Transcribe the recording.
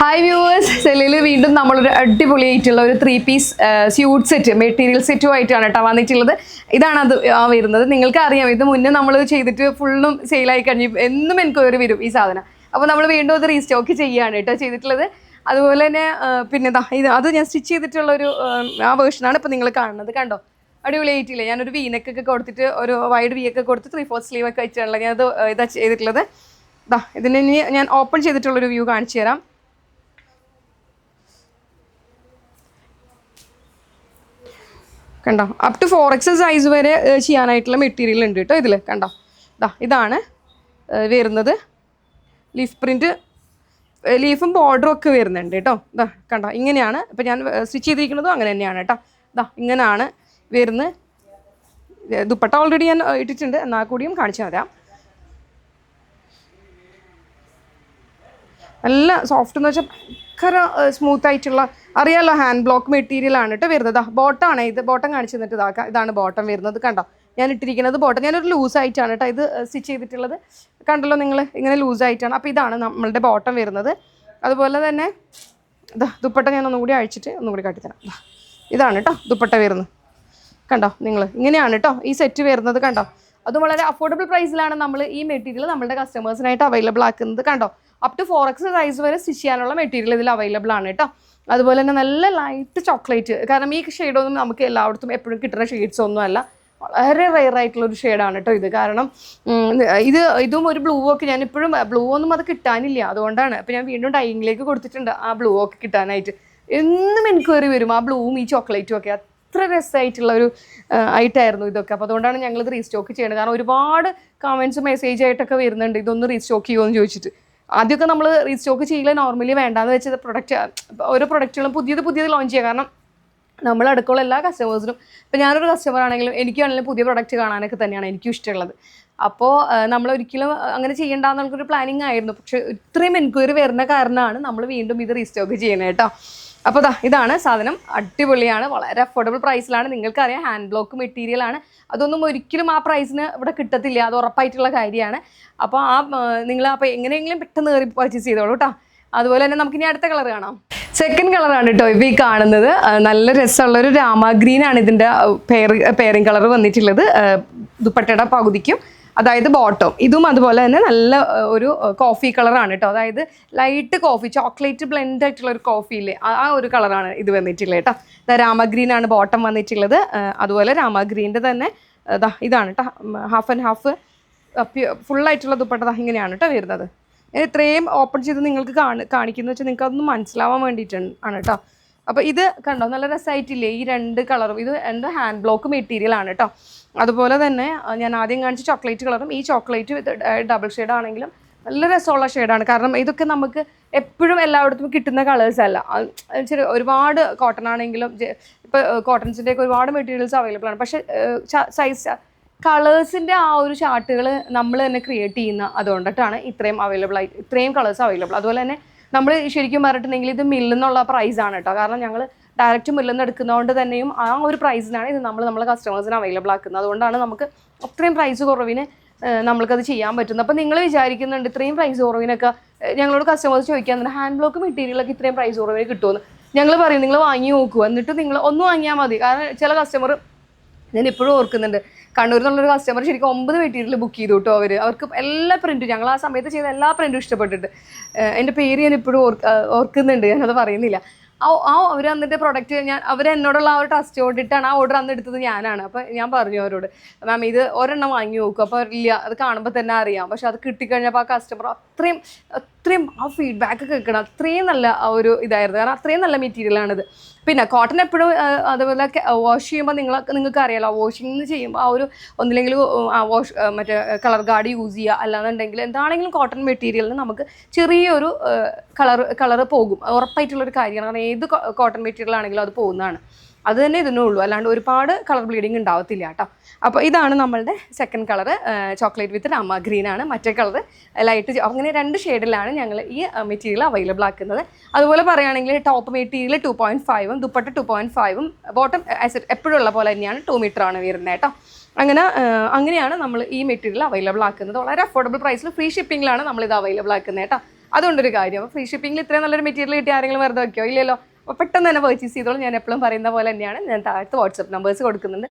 Hi viewers സെല്ലിൽ വീണ്ടും നമ്മളൊരു അടിപൊളിയായിട്ടുള്ള ഒരു three piece suit set material സെറ്റും ആയിട്ടാണ് കേട്ടോ വന്നിട്ടുള്ളത്. ഇതാണ് അത് വരുന്നത്. നിങ്ങൾക്ക് അറിയാം ഇത് മുന്നേ നമ്മൾ ചെയ്തിട്ട് ഫുള്ളും സെയിലായി കഴിഞ്ഞു എന്നും എൻക്വയറി വരും ഈ സാധനം. അപ്പോൾ നമ്മൾ വീണ്ടും അത് റീസ്റ്റോക്ക് ചെയ്യുകയാണ് കേട്ടോ ചെയ്തിട്ടുള്ളത്. അതുപോലെ തന്നെ പിന്നെ ഇത് അത് ഞാൻ സ്റ്റിച്ച് ചെയ്തിട്ടുള്ള ഒരു ആ വേർഷനാണ് ഇപ്പോൾ നിങ്ങൾ കാണുന്നത് കണ്ടോ? അടിപൊളിയായിട്ടില്ല? ഞാനൊരു വീനക്കൊക്കെ കൊടുത്തിട്ട് ഒരു വൈഡ് വി ഒക്കെ കൊടുത്ത് ത്രീ ഫോർ സ്ലീവ് ഒക്കെ വെച്ചിട്ടുള്ള ഞാനത് ഇതാ ചെയ്തിട്ടുള്ളത്. ഇതാ ഇതിന് ഞാൻ ഓപ്പൺ ചെയ്തിട്ടുള്ളൊരു വ്യൂ കാണിച്ചു തരാം. കണ്ടോ? Up to four X size വരെ ചെയ്യാനായിട്ടുള്ള മെറ്റീരിയൽ ഉണ്ട് കേട്ടോ ഇതിൽ കണ്ടോ? ഇതാ ഇതാണ് വരുന്നത്. ലീഫ് പ്രിന്റ് ലീഫും ബോർഡറും ഒക്കെ വരുന്നുണ്ട് കേട്ടോ. ഇതാ കണ്ടോ? ഇങ്ങനെയാണ്. ഇപ്പം ഞാൻ സ്റ്റിച്ച് ചെയ്തിരിക്കുന്നതും അങ്ങനെ തന്നെയാണ് കേട്ടോ. ഇതാ ഇങ്ങനെയാണ് വരുന്നത്. ദുപ്പട്ട ഓൾറെഡി ഞാൻ ഇട്ടിട്ടുണ്ട്. എന്നാൽ കൂടിയും കാണിച്ചു തരാം. നല്ല സോഫ്റ്റ് എന്ന് വെച്ചാൽ ഭയങ്കര സ്മൂത്ത് ആയിട്ടുള്ള അറിയാലോ ഹാൻഡ് ബ്ലോക്ക് മെറ്റീരിയൽ ആണ് കേട്ടോ വരുന്നത്. ബോട്ടമാണ് ഇത്. ബോട്ടം കാണിച്ചു തന്നിട്ട് ഇതാക്കാം ഇതാണ് ബോട്ടം വരുന്നത്. കണ്ടോ? ഞാൻ ഇട്ടിരിക്കുന്നത് ബോട്ടം ഞാനൊരു ലൂസ് ആയിട്ടാണ് കേട്ടോ ഇത് സ്റ്റിച്ച് ചെയ്തിട്ടുള്ളത്. കണ്ടല്ലോ നിങ്ങൾ ഇങ്ങനെ ലൂസ് ആയിട്ടാണ്. അപ്പോൾ ഇതാണ് നമ്മളുടെ ബോട്ടം വരുന്നത്. അതുപോലെ തന്നെ ഇതാ ദുപ്പട്ട ഞാൻ ഒന്നുകൂടി അഴിച്ചിട്ട് ഒന്നുകൂടി കാട്ടിത്തരാം. ഇതാണ് കേട്ടോ ദുപ്പട്ട വരുന്നത്. കണ്ടോ? നിങ്ങൾ ഇങ്ങനെയാണ് കേട്ടോ ഈ സെറ്റ് വരുന്നത്. കണ്ടോ? അതും വളരെ അഫോർഡബിൾ പ്രൈസിലാണ് നമ്മൾ ഈ മെറ്റീരിയൽ നമ്മുടെ കസ്റ്റമേഴ്സിനായിട്ട് അവൈലബിൾ ആക്കുന്നത് കണ്ടോ? Up to four X size വരെ സ്റ്റിച്ച് ചെയ്യാനുള്ള മെറ്റീരിയൽ ഇതിൽ അവൈലബിൾ ആണ് കേട്ടോ. അതുപോലെ തന്നെ നല്ല ലൈറ്റ് ചോക്ലേറ്റ് കാരണം ഈ ഷെയ്ഡൊന്നും നമുക്ക് എല്ലായിടത്തും എപ്പോഴും കിട്ടുന്ന ഷെയ്ഡ്സ് ഒന്നും അല്ല. വളരെ റെയർ ആയിട്ടുള്ള ഒരു ഷെയ്ഡാണ് കേട്ടോ ഇത്. കാരണം ഇത് ഇതും ഒരു ബ്ലൂ ഒക്കെ ഞാൻ ഇപ്പോഴും ബ്ലൂ ഒന്നും അത് കിട്ടാനില്ല. അതുകൊണ്ടാണ് അപ്പോൾ ഞാൻ വീണ്ടും ഡൈയിങ്ങിലേക്ക് കൊടുത്തിട്ടുണ്ട് ആ ബ്ലൂ ഒക്കെ കിട്ടാനായിട്ട്. എന്നും എൻക്വയറി വരും ആ ബ്ലൂവും ഈ ചോക്ലേറ്റും ഒക്കെ. അത്ര രസമായിട്ടുള്ള ഒരു ആയിട്ടായിരുന്നു ഇതൊക്കെ. അപ്പോൾ അതുകൊണ്ടാണ് ഞങ്ങൾ ഇത് റീസ്റ്റോക്ക് ചെയ്യുന്നത് കാരണം ഒരുപാട് കമൻസ് മെസ്സേജ് ആയിട്ടൊക്കെ വരുന്നുണ്ട്. ഇതൊന്ന് റീസ്റ്റോക്ക് ചെയ്യുമോ എന്ന് ചോദിച്ചിട്ട്. ആദ്യമൊക്കെ നമ്മൾ റീസ്റ്റോക്ക് ചെയ്യില്ല നോർമലി വേണ്ടാന്ന് വെച്ചത് പ്രൊഡക്റ്റ് ഓരോ പ്രൊഡക്റ്റുകളും പുതിയത് പുതിയത് ലോഞ്ച് ചെയ്യുക കാരണം നമ്മൾ അടുക്കുള്ള എല്ലാ കസ്റ്റമേഴ്സിനും ഇപ്പം ഞാനൊരു കസ്റ്റമർ ആണെങ്കിലും എനിക്കാണെങ്കിലും പുതിയ പ്രൊഡക്റ്റ് കാണാനൊക്കെ തന്നെയാണ് എനിക്കും ഇഷ്ടമുള്ളത്. അപ്പോൾ നമ്മൾ ഒരിക്കലും അങ്ങനെ ചെയ്യേണ്ടെന്നുള്ളൊരു പ്ലാനിങ് ആയിരുന്നു. പക്ഷേ ഇത്രയും എൻക്വയറി വരുന്ന കാരണമാണ് നമ്മൾ വീണ്ടും ഇത് റീസ്റ്റോക്ക് ചെയ്യുന്നത് കേട്ടോ അപ്പോൾ ദാ ഇതാണ് സാധനം. അടിപൊളിയാണ്. വളരെ അഫോർഡബിൾ പ്രൈസിലാണ് നിങ്ങൾക്കറിയാം ഹാൻഡ് ബ്ലോക്ക് മെറ്റീരിയൽ ആണ്. അതൊന്നും ഒരിക്കലും ആ പ്രൈസിന് ഇവിടെ കിട്ടത്തില്ല. അത് ഉറപ്പായിട്ടുള്ള കാര്യമാണ്. അപ്പോൾ ആ നിങ്ങൾ അപ്പോൾ എങ്ങനെയെങ്കിലും പെട്ടെന്ന് കയറി പർച്ചേസ് ചെയ്തോളൂ കേട്ടോ അതുപോലെ തന്നെ നമുക്കിനി അടുത്ത കളർ കാണാം. സെക്കൻഡ് കളറാണ് കേട്ടോ ഇപ്പോൾ ഈ കാണുന്നത്. നല്ല രസമുള്ള ഒരു ആണ് ഇതിന്റെ പെയർ പെയറിങ് കളർ വന്നിട്ടുള്ളത്. ദുപ്പട്ടയുടെ പകുതിക്കും. അതായത് ബോട്ടം ഇതും അതുപോലെ തന്നെ നല്ല ഒരു കോഫി കളറാണ് കേട്ടോ. അതായത് ലൈറ്റ് കോഫി ചോക്ലേറ്റ് ബ്ലെൻഡ് ആയിട്ടുള്ള ഒരു കോഫിയില്ലേ ആ ഒരു കളറാണ് ഇത് വന്നിട്ടുള്ളത് കേട്ടോ. ദാ രാമ ഗ്രീൻ ആണ് ബോട്ടം വന്നിട്ടുള്ളത്. അതുപോലെ രാമഗ്രീന്റെ തന്നെ ഇതാണ് കേട്ടോ. ഹാഫ് ആൻഡ് ഹാഫ് ഫുള്ളായിട്ടുള്ള ദുപ്പട്ട ഇങ്ങനെയാണ് കേട്ടോ വരുന്നത്. ഇത്രയും ഓപ്പൺ ചെയ്ത് നിങ്ങൾക്ക് കാണി കാണിക്കുന്നത് വെച്ചാൽ നിങ്ങൾക്ക് അതൊന്ന് മനസ്സിലാവാൻ വേണ്ടിയിട്ടാണ് കേട്ടോ. അപ്പോൾ ഇത് കണ്ടോ നല്ല രസമായിട്ടില്ലേ ഈ രണ്ട് കളറും ഇത് രണ്ട് ഹാൻഡ് ബ്ലോക്ക് മെറ്റീരിയൽ ആണ് കേട്ടോ അതുപോലെ തന്നെ ഞാൻ ആദ്യം കാണിച്ച ചോക്ലേറ്റ് കളറും ഈ ചോക്ലേറ്റ് ഡബിൾ ഷെയ്ഡ് ആണെങ്കിലും നല്ല രസമുള്ള ഷെയ്ഡാണ് കാരണം ഇതൊക്കെ നമുക്ക് എപ്പോഴും എല്ലായിടത്തും കിട്ടുന്ന കളേഴ്സ് അല്ല. ചെറിയ ഒരുപാട് കോട്ടൺ ആണെങ്കിലും ഇപ്പോൾ കോട്ടൺസിന്റെ ഒക്കെ ഒരുപാട് മെറ്റീരിയൽസ് അവൈലബിൾ ആണ്. പക്ഷെ സൈസ് കളേഴ്സിന്റെ ആ ഒരു ചാർട്ടുകൾ നമ്മൾ തന്നെ ക്രിയേറ്റ് ചെയ്യുന്ന അതുകൊണ്ടിട്ടാണ് ഇത്രയും അവൈലബിൾ ആയി ഇത്രയും കളേഴ്സ് അവൈലബിൾ അതുപോലെ തന്നെ നമ്മൾ ശരിക്കും പറഞ്ഞിട്ടുണ്ടെങ്കിൽ ഇത് മില്ലെന്നുള്ള ആണ് കേട്ടോ കാരണം ഞങ്ങൾ ഡയറക്റ്റ് മില്ലിൽ നിന്ന് എടുക്കുന്നതുകൊണ്ട് തന്നെയും ആ ഒരു പ്രൈസിനാണ് ഇത് നമ്മൾ നമ്മളെ കസ്റ്റമേഴ്സിന് അവൈലബിൾ ആക്കുന്നത്. അതുകൊണ്ടാണ് നമുക്ക് അത്രയും പ്രൈസ് കുറവിന് നമ്മൾക്കത് ചെയ്യാൻ പറ്റുന്നത്. അപ്പോൾ നിങ്ങൾ വിചാരിക്കുന്നുണ്ട് ഇത്രയും പ്രൈസ് കുറവിനൊക്കെ ഞങ്ങളോട് കസ്റ്റമേഴ്സ് ചോദിക്കാൻ ഹാൻഡ് ബ്ലോക്ക് മെറ്റീരിയലൊക്കെ ഇത്രയും പ്രൈസ് കുറവിന് കിട്ടുമെന്ന് ഞങ്ങൾ പറയും നിങ്ങൾ വാങ്ങി നോക്കുക എന്നിട്ട് നിങ്ങൾ ഒന്ന് വാങ്ങിയാൽ മതി. കാരണം ചില കസ്റ്റമർ ഞാൻ ഇപ്പോഴും ഓർക്കുന്നുണ്ട് കണ്ണൂരിൽ നിന്നുള്ളൊരു കസ്റ്റമർ ശരിക്കും ഒമ്പത് മെറ്റീരിയൽ ബുക്ക് ചെയ്തു കേട്ടോ അവർ അവർക്ക് എല്ലാ പ്രിന്റും ഞങ്ങൾ ആ സമയത്ത് ചെയ്ത എല്ലാ പ്രിന്റും ഇഷ്ടപ്പെട്ടിട്ട് എന്റെ പേര് ഞാൻ ഇപ്പോഴും ഓർക്കുന്നുണ്ട് ഞാനത് പറയുന്നില്ല. ആ ആ അവർ എന്നിട്ട് പ്രൊഡക്റ്റ് ഞാൻ അവർ എന്നോടുള്ള ആ ഒരു ട്രസ്റ്റ് കൊണ്ടിട്ടാണ് ആ ഓർഡർ അന്ന് എടുത്തത് ഞാനാണ്. അപ്പോൾ ഞാൻ പറഞ്ഞു അവരോട് മാം ഇത് ഒരെണ്ണം വാങ്ങി നോക്കും. അപ്പോൾ ഇല്ല അത് കാണുമ്പോൾ തന്നെ അറിയാം. പക്ഷെ അത് കിട്ടിക്കഴിഞ്ഞപ്പോൾ ആ കസ്റ്റമർ അത്രയും അത്രയും ആ ഫീഡ്ബാക്ക് ഒക്കെ കിട്ടണം. അത്രയും നല്ല ആ ഒരു ഇതായിരുന്നു. കാരണം അത്രയും നല്ല മെറ്റീരിയലാണിത് പിന്നെ കോട്ടൺ എപ്പോഴും അതുപോലെ വാഷ് ചെയ്യുമ്പോൾ നിങ്ങൾ നിങ്ങൾക്ക് അറിയാലോ വാഷിംഗ് ചെയ്യുമ്പോൾ ആ ഒരു ഒന്നില്ലെങ്കിൽ വാഷ് മറ്റേ കളർ ഗാർഡ് യൂസ് ചെയ്യുക. അല്ലാന്നുണ്ടെങ്കിൽ എന്താണെങ്കിലും കോട്ടൺ മെറ്റീരിയലിന് നമുക്ക് ചെറിയൊരു കളർ കളർ പോകും. ഉറപ്പായിട്ടുള്ളൊരു കാര്യമാണ്. കാരണം ഏത് കോട്ടൺ മെറ്റീരിയൽ ആണെങ്കിലും അത് പോകുന്നതാണ്. അത് തന്നെ ഇതിനേ ഉള്ളൂ. അല്ലാണ്ട് ഒരുപാട് കളർ ബ്ലീഡിങ് ഉണ്ടാവത്തില്ല കേട്ടോ. അപ്പോൾ ഇതാണ് നമ്മളുടെ second colour chocolate with rama green ആണ്. മറ്റേ കളർ ലൈറ്റ് അങ്ങനെ രണ്ട് ഷെയ്ഡിലാണ് ഞങ്ങൾ ഈ മെറ്റീരിയൽ അവൈലബിൾ ആക്കുന്നത്. അതുപോലെ പറയുകയാണെങ്കിൽ ടോപ്പ് മെറ്റീരിയൽ ടു പോയിന്റ് ഫൈവും ദുപ്പട്ട ടു പോയിന്റ് ഫൈവും ബോട്ടം എപ്പോഴും ഉള്ള പോലെ തന്നെയാണ് ടു മീറ്റർ ആണ് വരുന്നത് കേട്ടോ. അങ്ങനെ അങ്ങനെയാണ് നമ്മൾ ഈ മെറ്റീരിയൽ അവൈലബിൾ ആക്കുന്നത്. വളരെ അഫോർഡബിൾ പ്രൈസിൽ ഫ്രീ ഷിപ്പിങ്ങിലാണ് ഇത് അവൈലബിൾ ആക്കുന്നത് കേട്ടോ. അതുകൊണ്ടൊരു കാര്യം. ഫ്രീ ഷിപ്പിംഗിൽ ഇത്രയും നല്ലൊരു മെറ്റീരിയൽ കിട്ടി ആരെങ്കിലും വെറുതെ വയ്ക്കോ ഇല്ലല്ലോ. പെട്ടെന്ന് തന്നെ പർച്ചേസ് ചെയ്തോളൂ. ഞാൻ എപ്പോഴും പറയുന്ന പോലെ തന്നെയാണ്. ഞാൻ താഴത്ത് വാട്സപ്പ് നമ്പേഴ്സ് കൊടുക്കുന്നുണ്ട്.